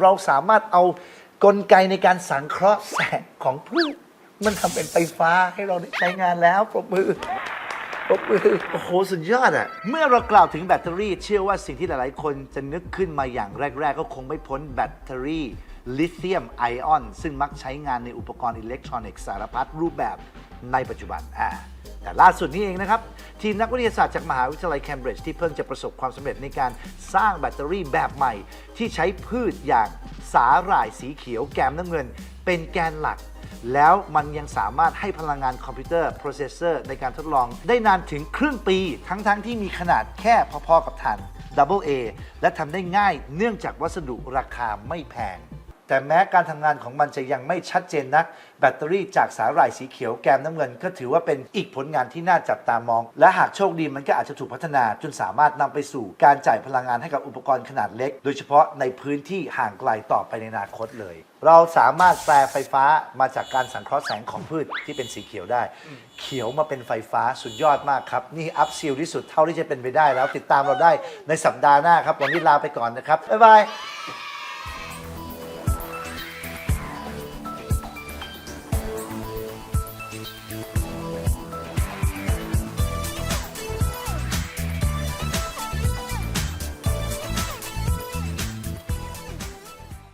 เราสามารถเอากลไกในการสังเคราะห์แสงของพืชมันทำเป็นไฟฟ้าให้เราได้ใช้งานแล้วปรบมือปรบมือโอ้โหสุดยอดอะเมื่อเรากล่าวถึงแบตเตอรี่ เชื่อว่าสิ่งที่หลายๆ คนจะนึกขึ้นมาอย่างแรก ๆ ก็คงไม่พ้นแบตเตอรี่ลิเธียมไอออนซึ่งมักใช้งานในอุปกรณ์อิเล็กทรอนิกส์สารพัดรูปแบบ ในปัจจุบันอ่าแต่ล่าสุดนี้เองนะครับ ทีมนักวิทยาศาสตร์จากมหาวิทยาลัยเคมบริดจ์ที่เพิ่งจะประสบความสำเร็จในการสร้างแบตเตอรี่แบบใหม่ ที่ใช้พืชอย่างสาหร่ายสีเขียวแกมน้ำเงิน เป็นแกนหลัก แล้วมันยังสามารถให้พลังงานคอมพิวเตอร์โปรเซสเซอร์ในการทดลองได้นานถึงครึ่งปี ทั้งๆทที่มีขนาดแค่พอๆกับถ่าน Double A และทำได้ง่ายเนื่องจากวัสดุราคาไม่แพง แต่แม้การทำงานของมันจะยังไม่ชัดเจนนัก แบตเตอรี่จากสาหร่ายสีเขียวแกมน้ำเงิน ก็ถือว่าเป็นอีกผลงานที่น่าจับตามอง และหากโชคดีมันก็อาจจะถูกพัฒนาจนสามารถนำไปสู่การจ่ายพลังงานให้กับอุปกรณ์ขนาดเล็ก โดยเฉพาะในพื้นที่ห่างไกลต่อไปในอนาคตเลย เราสามารถแปลไฟฟ้ามาจากการสังเคราะห์แสงของพืชที่เป็นสีเขียวได้ เขียวมาเป็นไฟฟ้าสุดยอดมากครับ นี่อัพซิลที่สุดเท่าที่จะเป็นไปได้แล้วติดตามเราได้ในสัปดาห์หน้าครับวันนี้ลาไปก่อนนะครับบ๊ายบาย